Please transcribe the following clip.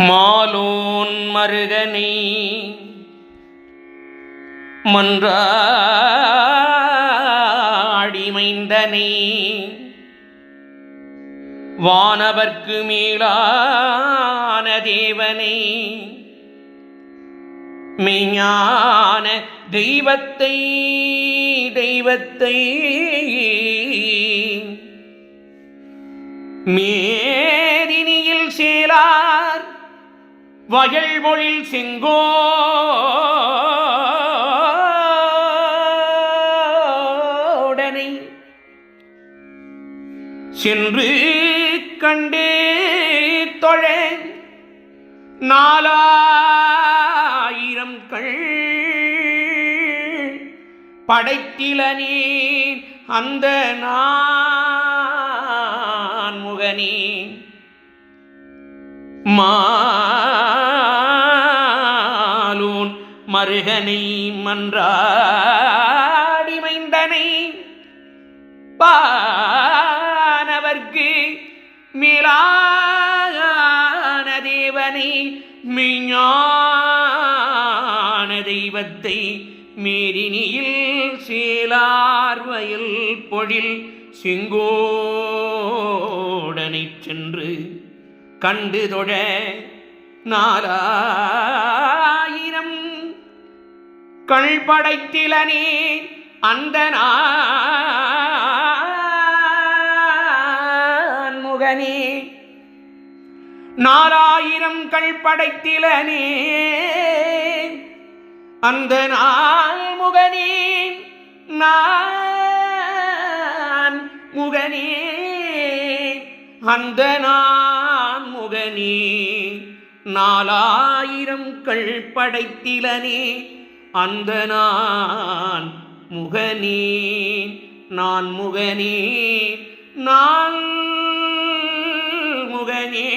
மாலோன் மருகனை மன்றாடிமைந்தனை வானவர்க்கு மேலான தேவனை மெய்ஞான தெய்வத்தை தெய்வத்தை மே வயல் மொழில் செங்கோடனை சென்று கண்டே தொழ நாலாயிரம் கள் படைத்திலனே அந்த நான் முகனே மா மருகனை மன்றாடிமைந்தனை பானவர்க்கு மேலான தேவனை மெய்ஞான தெய்வத்தை மீறினியில் சீலார்வயல் பொழில் சிங்கோடனை சென்று கண்டு தொழ நாலாயிரம் கள் படைத்திலனே அந்த நான் முகனே நாலாயிரம் கள் படைத்திலனே அந்த நாள் முகனே நான் முகனே அந்த நான் முகனே நாலாயிரம் கள் படைத்திலனே அந்த நான் முகனே நான் முகனே நான் முகனே